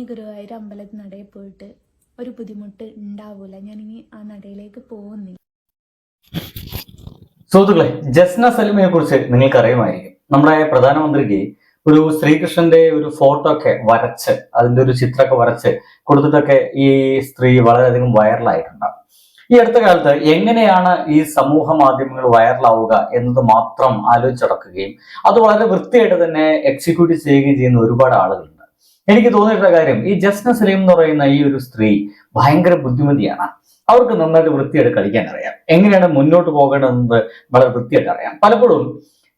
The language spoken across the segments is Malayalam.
ഇനി ഗുരുവായൂർ അമ്പലത്തിൽ നടയിൽ പോയിട്ട് ഒരു ബുദ്ധിമുട്ട് ഞാൻ ഇനി ആ നടയിലേക്ക് പോകുന്നില്ല. സുഹൃത്തുക്കളെ ജസ്ന സലിമിനെ കുറിച്ച് നിങ്ങൾക്ക് അറിയുമായിരിക്കും. നമ്മുടെ പ്രധാനമന്ത്രിക്ക് ഒരു ശ്രീകൃഷ്ണന്റെ ഒരു ഫോട്ടോ ഒക്കെ വരച്ച് അതിന്റെ ഒരു ചിത്രമൊക്കെ വരച്ച് കൊടുത്തിട്ടൊക്കെ ഈ സ്ത്രീ വളരെയധികം വൈറലായിട്ടുണ്ടാവും ഈ അടുത്ത കാലത്ത് എങ്ങനെയാണ് ഈ സമൂഹ മാധ്യമങ്ങൾ വൈറലാവുക എന്നത് മാത്രം ആലോചിച്ചടക്കുകയും അത് വളരെ വൃത്തിയായിട്ട് തന്നെ എക്സിക്യൂട്ട് ചെയ്യുകയും ചെയ്യുന്ന ഒരുപാട് ആളുകളുണ്ട്. എനിക്ക് തോന്നിയിട്ടുള്ള കാര്യം ഈ ജസ്ന സലീം എന്ന് പറയുന്ന ഈ ഒരു സ്ത്രീ ഭയങ്കര ബുദ്ധിമതിയാണ്. അവർക്ക് നന്നായിട്ട് വൃത്തിയായിട്ട് കളിക്കാൻ അറിയാം. എങ്ങനെയാണ് മുന്നോട്ട് പോകേണ്ടതെന്ന് വളരെ വൃത്തിയായിട്ട് അറിയാം. പലപ്പോഴും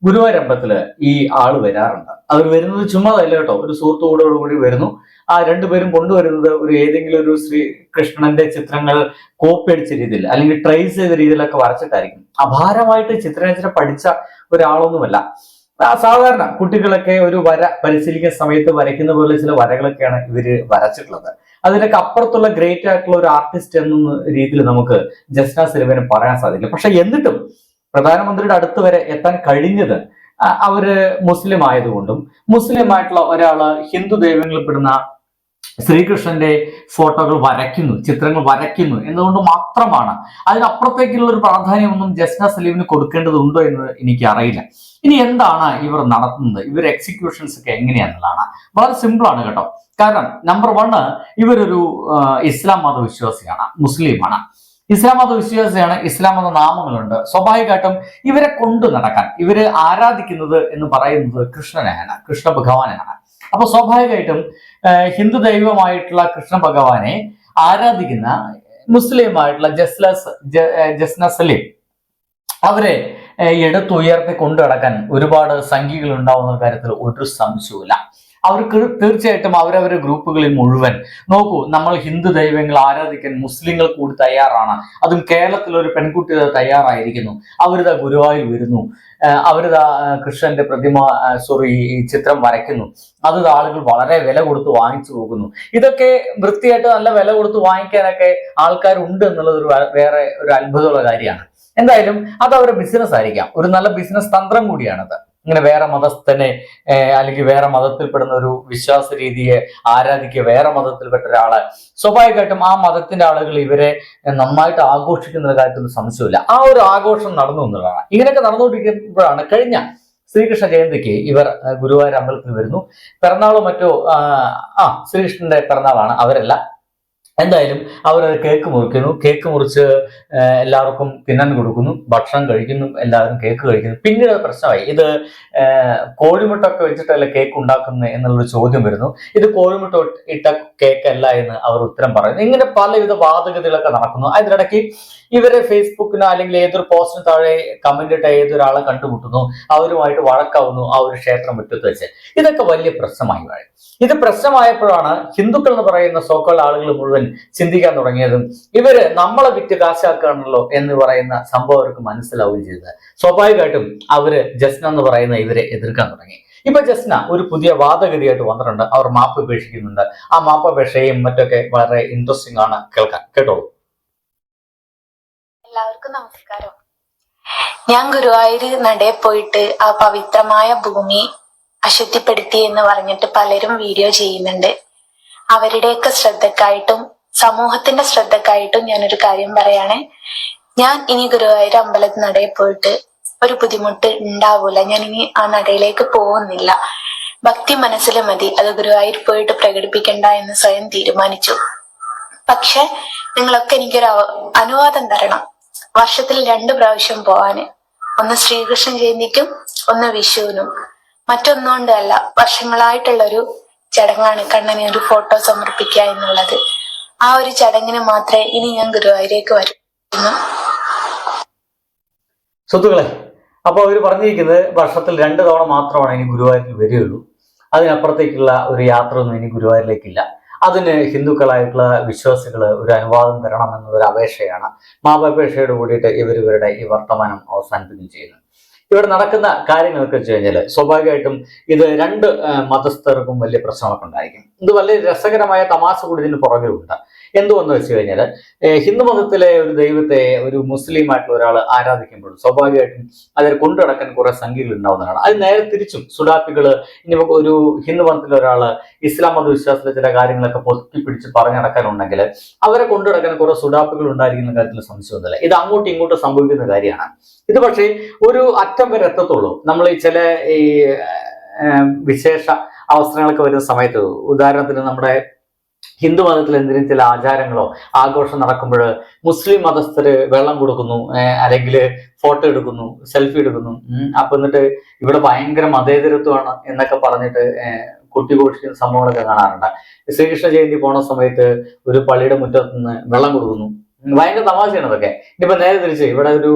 ഗുരുവായൂർ അമ്പലത്തിൽ ഈ ആൾ വരാറുണ്ട്. അവർ വരുന്നത് ചുമ്മാതല്ല കേട്ടോ. ഒരു സുഹൃത്തുക്കൂടോടുകൂടി വരുന്നു. ആ രണ്ടുപേരും കൊണ്ടുവരുന്നത് ഒരു ഏതെങ്കിലും ഒരു ശ്രീ കൃഷ്ണന്റെ ചിത്രങ്ങൾ കോപ്പി അടിച്ച രീതിയിൽ അല്ലെങ്കിൽ ട്രേസ് ചെയ്ത രീതിയിലൊക്കെ വരച്ചിട്ടായിരിക്കും. അപാരമായിട്ട് ചിത്രരചന പഠിച്ച ഒരാളൊന്നുമല്ല. സാധാരണ കുട്ടികളൊക്കെ ഒരു വര പരിശീലിക്കുന്ന സമയത്ത് വരയ്ക്കുന്ന പോലെ ചില വരകളൊക്കെയാണ് ഇവർ വരച്ചിട്ടുള്ളത്. അതിനൊക്കെ അപ്പുറത്തുള്ള ഗ്രേറ്റ് ആയിട്ടുള്ള ഒരു ആർട്ടിസ്റ്റ് എന്ന രീതിയിൽ നമുക്ക് ജസ്ന സിനിമനെ പറയാൻ സാധിക്കില്ല. പക്ഷെ എന്നിട്ടും പ്രധാനമന്ത്രിയുടെ അടുത്ത് വരെ എത്താൻ കഴിഞ്ഞത് അവർ മുസ്ലിം ആയതുകൊണ്ടും മുസ്ലിം ആയിട്ടുള്ള ഒരാൾ ഹിന്ദു ദൈവങ്ങളിൽ പെടുന്ന ശ്രീകൃഷ്ണന്റെ ഫോട്ടോകൾ വരയ്ക്കുന്നു ചിത്രങ്ങൾ വരയ്ക്കുന്നു എന്നതുകൊണ്ട് മാത്രമാണ്. അതിനപ്പുറത്തേക്കുള്ള ഒരു പ്രാധാന്യമൊന്നും ജസ്ന സലീമിന് കൊടുക്കേണ്ടതുണ്ടോ എന്ന് എനിക്ക് അറിയില്ല ഇനി എന്താണ് ഇവർ നടത്തുന്നത്? ഇവർ എക്സിക്യൂഷൻസ് ഒക്കെ എങ്ങനെയാണെന്നുള്ളതാണ്. വളരെ സിമ്പിൾ ആണ് കേട്ടോ. കാരണം നമ്പർ വണ് ഇവരൊരു ഇസ്ലാം മത വിശ്വാസിയാണ് മുസ്ലിമാണ്. ഇസ്ലാം മത വിശ്വാസിയാണ് ഇസ്ലാം മത നാമങ്ങളുണ്ട്. സ്വാഭാവികമായിട്ടും ഇവരെ കൊണ്ടു നടക്കാൻ ഇവർ ആരാധിക്കുന്നത് എന്ന് പറയുന്നത് കൃഷ്ണനെയാണ് കൃഷ്ണ ഭഗവാനാണ് അപ്പൊ സ്വാഭാവികമായിട്ടും ഹിന്ദു ദൈവമായിട്ടുള്ള കൃഷ്ണ ഭഗവാനെ ആരാധിക്കുന്ന മുസ്ലിമായിട്ടുള്ള ജസ്ലസ് ജസ്നസലിം ജസ്ന സലീം. അവരെ എടുത്തുയർത്തി കൊണ്ടു നടക്കാൻ ഒരുപാട് സംഖ്യകൾ ഉണ്ടാവുന്ന കാര്യത്തിൽ ഒരു സംശയവുമില്ല. അവർക്ക് തീർച്ചയായിട്ടും അവരവരുടെ ഗ്രൂപ്പുകളിൽ മുഴുവൻ നോക്കൂ നമ്മൾ ഹിന്ദു ദൈവങ്ങൾ ആരാധിക്കാൻ മുസ്ലിങ്ങൾ കൂടി തയ്യാറാണ്. അതും കേരളത്തിൽ ഒരു പെൺകുട്ടി തയ്യാറായിരിക്കുന്നു. അവരിതാ ഗുരുവായൂർ വരുന്നു. അവരുടെ കൃഷ്ണന്റെ പ്രതിമ സോറി ഈ ചിത്രം വരയ്ക്കുന്നു. അത് ആളുകൾ വളരെ വില കൊടുത്ത് വാങ്ങിച്ചു പോകുന്നു. ഇതൊക്കെ വൃത്തിയായിട്ട് നല്ല വില കൊടുത്ത് വാങ്ങിക്കാനൊക്കെ ആൾക്കാരുണ്ട് എന്നുള്ളത് ഒരു വേറെ ഒരു അത്ഭുതമുള്ള കാര്യമാണ്. എന്തായാലും അത് അവരുടെ ബിസിനസ് ആയിരിക്കാം. ഒരു നല്ല ബിസിനസ് തന്ത്രം കൂടിയാണത്. ഇങ്ങനെ വേറെ മതസ്ഥനെ അല്ലെങ്കിൽ വേറെ മതത്തിൽപ്പെടുന്ന ഒരു വിശ്വാസ രീതിയെ ആരാധിക്കുക വേറെ മതത്തിൽപ്പെട്ട ഒരാളെ. സ്വാഭാവികമായിട്ടും ആ മതത്തിന്റെ ആളുകൾ ഇവരെ നന്നായിട്ട് ആഘോഷിക്കുന്ന കാര്യത്തിൽ സംശയമില്ല. ആ ഒരു ആഘോഷം നടന്നു എന്നുള്ളതാണ്. ഇങ്ങനെയൊക്കെ നടന്നുകൊണ്ടിരിക്കുമ്പോഴാണ് കഴിഞ്ഞ ശ്രീകൃഷ്ണ ജയന്തിക്ക് ഇവർ ഗുരുവായൂർ അമ്പലത്തിൽ വരുന്നു. പിറന്നാളോ മറ്റോ ആ ശ്രീകൃഷ്ണന്റെ പിറന്നാളാണ് അവരല്ല. എന്തായാലും അവർ കേക്ക് മുറിക്കുന്നു. കേക്ക് മുറിച്ച് എല്ലാവർക്കും തിന്നാൻ കൊടുക്കുന്നു. ഭക്ഷണം കഴിക്കുന്നു. എല്ലാവരും കേക്ക് കഴിക്കുന്നു. പിന്നീട് പ്രശ്നമായി. ഇത് കോഴിമുട്ട ഒക്കെ വെച്ചിട്ടല്ല കേക്ക് ഉണ്ടാക്കുന്നത് എന്നുള്ളൊരു ചോദ്യം വരുന്നു. ഇത് കോഴിമുട്ട ഇട്ട കേക്ക് അല്ല എന്ന് അവർ ഉത്തരം പറയുന്നു. ഇങ്ങനെ പലവിധ വാദഗതികളൊക്കെ നടക്കുന്നു. അതിനിടയ്ക്ക് ഇവരെ ഫേസ്ബുക്കിനോ അല്ലെങ്കിൽ ഏതൊരു പോസ്റ്റിന് താഴെ കമന്റ് ഇട്ട ഏതൊരാളെ കണ്ടുമുട്ടുന്നു. അവരുമായിട്ട് വഴക്കാവുന്നു ആ ഒരു ക്ഷേത്രം മുറ്റത്ത് വെച്ച്. ഇതൊക്കെ വലിയ പ്രശ്നമായി മാറി. ഇത് പ്രശ്നമായപ്പോഴാണ് ഹിന്ദുക്കൾ എന്ന് പറയുന്ന സോക്കോൾ ആളുകൾ മുഴുവൻ ചിന്തിക്കാൻ തുടങ്ങിയതും ഇവർ നമ്മളെ വിറ്റ് കാശാക്കാണല്ലോ എന്ന് പറയുന്ന സംഭവം അവർക്ക് മനസ്സിലാവുകയും ചെയ്തത്. സ്വാഭാവികമായിട്ടും അവർ ജസ്ന എന്ന് പറയുന്ന ഇവരെ എതിർക്കാൻ തുടങ്ങി. ഇപ്പൊ ജസ്ന ഒരു പുതിയ വാദഗതിയായിട്ട് വന്നിട്ടുണ്ട്. അവർ മാപ്പ് അപേക്ഷിക്കുന്നുണ്ട്. ആ മാപ്പ് അപേക്ഷയും മറ്റൊക്കെ വളരെ ഇൻട്രസ്റ്റിംഗ് ആണ്. കേൾക്കാൻ കേട്ടോളൂ. എല്ലാവർക്കും നമസ്കാരം. ഞാൻ ഗുരുവായൂർ നടയിൽ പോയിട്ട് ആ പവിത്രമായ ഭൂമി അശുദ്ധിപ്പെടുത്തി എന്ന് പറഞ്ഞിട്ട് പലരും വീഡിയോ ചെയ്യുന്നുണ്ട്. അവരുടെയൊക്കെ ശ്രദ്ധക്കായിട്ടും സമൂഹത്തിന്റെ ശ്രദ്ധക്കായിട്ടും ഞാനൊരു കാര്യം പറയാണ്. ഞാൻ ഇനി ഗുരുവായൂർ അമ്പലത്തിൽ നടയിൽ പോയിട്ട് ഒരു ബുദ്ധിമുട്ട് ഉണ്ടാവൂല. ഞാൻ ഇനി ആ നടയിലേക്ക് പോകുന്നില്ല. ഭക്തി മനസ്സിൽ മതി. അത് ഗുരുവായൂർ പോയിട്ട് പ്രകടിപ്പിക്കണ്ട എന്ന് സ്വയം തീരുമാനിച്ചു. പക്ഷെ നിങ്ങളൊക്കെ എനിക്കൊരു അനുവാദം തരണം. വർഷത്തിൽ രണ്ട് പ്രാവശ്യം പോവാന് ഒന്ന് ശ്രീകൃഷ്ണ ജയന്തിക്കും ഒന്ന് വിഷുവിനും. മറ്റൊന്നുകൊണ്ടല്ല വർഷങ്ങളായിട്ടുള്ള ഒരു ചടങ്ങാണ് കണ്ണനെ ഒരു ഫോട്ടോ സമർപ്പിക്കുക എന്നുള്ളത്. ആ ഒരു ചടങ്ങിന് മാത്രമേ ഇനി ഞാൻ ഗുരുവായൂരേക്ക് വരൂ. സുഹൃത്തുക്കളെ അപ്പൊ അവർ പറഞ്ഞിരിക്കുന്നത് വർഷത്തിൽ രണ്ട് തവണ മാത്രമാണ് ഇനി ഗുരുവായൂരിൽ വരികയുള്ളൂ. അതിനപ്പുറത്തേക്കുള്ള ഒരു യാത്ര ഒന്നും ഇനി ഗുരുവായൂരിലേക്കില്ല. അതിന് ഹിന്ദുക്കളായിട്ടുള്ള വിശ്വാസികൾ ഒരു അനുവാദം തരണം എന്നൊരു അപേക്ഷയാണ് മാപേക്ഷയോട് കൂടിയിട്ട് ഇവർ ഇവരുടെ ഈ വർത്തമാനം അവസാനിപ്പിക്കുകയും ചെയ്യുന്നു. ഇവിടെ നടക്കുന്ന കാര്യങ്ങളൊക്കെ വെച്ച് കഴിഞ്ഞാൽ സ്വാഭാവികമായിട്ടും ഇത് രണ്ട് മതസ്ഥർക്കും വലിയ പ്രശ്നമൊക്കെ ഉണ്ടായിരിക്കും. ഇത് വലിയ രസകരമായ തമാശ കൂടി ഇതിന് പുറകിലുണ്ട്. എന്തുവെന്ന് വെച്ച് കഴിഞ്ഞാൽ ഹിന്ദു മതത്തിലെ ഒരു ദൈവത്തെ ഒരു മുസ്ലിം ആയിട്ടുള്ള ഒരാൾ ആരാധിക്കുമ്പോൾ സ്വാഭാവികമായിട്ടും അതിൽ കൊണ്ടുനടക്കാൻ കുറെ സംഖ്യകൾ ഉണ്ടാവുന്നതാണ്. അത് നേരെ തിരിച്ചും സുഡാപ്പികൾ ഇനി ഒരു ഹിന്ദു മതത്തിലെ ഒരാൾ ഇസ്ലാം മതവിശ്വാസത്തിലെ ചില കാര്യങ്ങളൊക്കെ പിടിച്ച് പറഞ്ഞു നടക്കാനുണ്ടെങ്കിൽ അവരെ കൊണ്ടുനടക്കാൻ കുറെ സുഡാപ്പുകൾ ഉണ്ടായിരിക്കുന്ന കാര്യത്തിൽ സംശയമൊന്നുമില്ല. ഇത് അങ്ങോട്ടും ഇങ്ങോട്ടും സംഭവിക്കുന്ന കാര്യമാണ്. ഇത് പക്ഷേ ഒരു അറ്റം വരെ എത്തത്തുള്ളൂ. നമ്മൾ ഈ ചില ഈ വിശേഷ അവസരങ്ങളൊക്കെ വരുന്ന സമയത്ത് ഉദാഹരണത്തിന് നമ്മുടെ ഹിന്ദു മതത്തിൽ എന്തെങ്കിലും ചില ആചാരങ്ങളോ ആഘോഷം നടക്കുമ്പോൾ മുസ്ലിം മതസ്ഥര് വെള്ളം കൊടുക്കുന്നു അല്ലെങ്കിൽ ഫോട്ടോ എടുക്കുന്നു സെൽഫി എടുക്കുന്നു. അപ്പൊ എന്നിട്ട് ഇവിടെ ഭയങ്കര മതേതരത്വമാണ് എന്നൊക്കെ പറഞ്ഞിട്ട് കുട്ടി കൊട്ടിഘോഷിക്കുന്ന സംഭവങ്ങളൊക്കെ കാണാറുണ്ട്. ശ്രീകൃഷ്ണ ജയന്തി പോണ സമയത്ത് ഒരു പള്ളിയുടെ മുറ്റത്ത് നിന്ന് വെള്ളം കൊടുക്കുന്നു. ഭയങ്കര തമാശയാണ് അതൊക്കെ. ഇനിയിപ്പോ നേരെ തിരിച്ച് ഇവിടെ ഒരു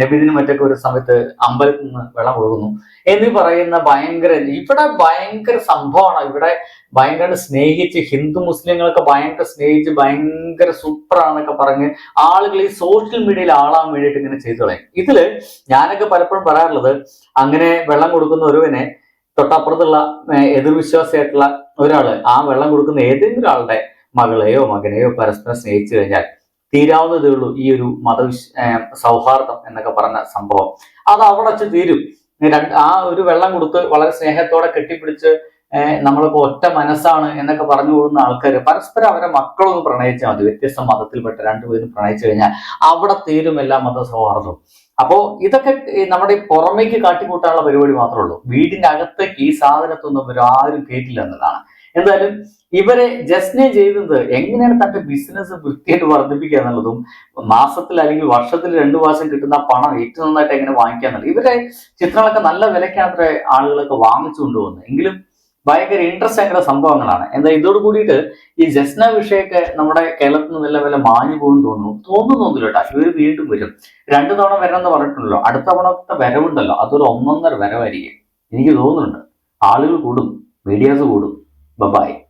നബിദിനും മറ്റൊക്കെ ഒരു സമയത്ത് അമ്പലത്തിൽ നിന്ന് വെള്ളം കൊടുക്കുന്നു. എന്ന് പറയുന്ന ഭയങ്കര ഇവിടെ ഭയങ്കര സംഭവമാണ്. ഇവിടെ ഭയങ്കര സ്നേഹിച്ച് ഹിന്ദു മുസ്ലിങ്ങളൊക്കെ ഭയങ്കര സ്നേഹിച്ച് ഭയങ്കര സൂപ്പറാണെന്നൊക്കെ പറഞ്ഞ് ആളുകൾ ഈ സോഷ്യൽ മീഡിയയിൽ ആളാൻ വേണ്ടിയിട്ട് ഇങ്ങനെ ചെയ്തു കളയും ഇതിൽ ഞാനൊക്കെ പലപ്പോഴും പറയാറുള്ളത് അങ്ങനെ വെള്ളം കൊടുക്കുന്ന ഒരുവനെ തൊട്ടപ്പുറത്തുള്ള എതിർവിശ്വാസിയായിട്ടുള്ള ഒരാൾ ആ വെള്ളം കൊടുക്കുന്ന ഏതെങ്കിലും ആളുടെ മകളെയോ മകനെയോ പരസ്പരം സ്നേഹിച്ചു കഴിഞ്ഞാൽ തീരാവുന്നതേ ഉള്ളൂ ഈ ഒരു മതവിശ് സൗഹാർദ്ദം എന്നൊക്കെ പറഞ്ഞ സംഭവം. അത് അവിടെ വെച്ച് തീരും. ആ ഒരു വെള്ളം കൊടുത്ത് വളരെ സ്നേഹത്തോടെ കെട്ടിപ്പിടിച്ച് നമ്മളിപ്പോ ഒറ്റ മനസ്സാണ് എന്നൊക്കെ പറഞ്ഞു പോകുന്ന ആൾക്കാർ പരസ്പരം അവരെ മക്കളൊന്ന് പ്രണയിച്ചാൽ മതി. വ്യത്യസ്ത മതത്തിൽപ്പെട്ട രണ്ടുപേരും പ്രണയിച്ചു കഴിഞ്ഞാൽ അവിടെ തീരും എല്ലാ മത സൗഹാർദ്ദവും. അപ്പോ ഇതൊക്കെ നമ്മുടെ പുറമേക്ക് കാട്ടിക്കൂട്ടാനുള്ള പരിപാടി മാത്രമേ ഉള്ളൂ. വീടിന്റെ അകത്തേക്ക് ഈ സാധനത്തൊന്നും ആരും കേട്ടില്ല എന്നതാണ്. എന്തായാലും ഇവരെ ജസ്നെ ചെയ്തത് എങ്ങനെയാണ് തന്റെ ബിസിനസ് വൃത്തിയായിട്ട് വർദ്ധിപ്പിക്കുക എന്നുള്ളതും മാസത്തിൽ അല്ലെങ്കിൽ വർഷത്തിൽ രണ്ടു മാസം കിട്ടുന്ന പണം ഏറ്റവും നന്നായിട്ട് എങ്ങനെ വാങ്ങിക്കുക എന്നുള്ളത്. ഇവരെ ചിത്രങ്ങളൊക്കെ നല്ല വിലക്കാത്ര ആളുകളൊക്കെ വാങ്ങിച്ചു കൊണ്ടുപോകുന്നത് എങ്കിലും ഭയങ്കര ഇൻട്രസ്റ്റ് ആയിട്ടുള്ള സംഭവങ്ങളാണ്. എന്താ ഇതോട് കൂടിയിട്ട് ഈ ജസ്ന വിഷയൊക്കെ നമ്മുടെ കേരളത്തിൽ നിന്ന് നല്ല വില മാഞ്ഞു പോകും തോന്നുന്നു? തോന്നുന്നൊന്നുമില്ല കേട്ടോ. ഇവർ വീണ്ടും വരും. രണ്ടു തവണ വരണമെന്ന് പറഞ്ഞിട്ടുണ്ടല്ലോ. അടുത്ത തവണത്തെ വരവുണ്ടല്ലോ. അതൊരു ഒന്നൊന്നര വരവായിരിക്കും. എനിക്ക് തോന്നുന്നുണ്ട്. ആളുകൾ കൂടും. മീഡിയാസ് കൂടും. ബബായ്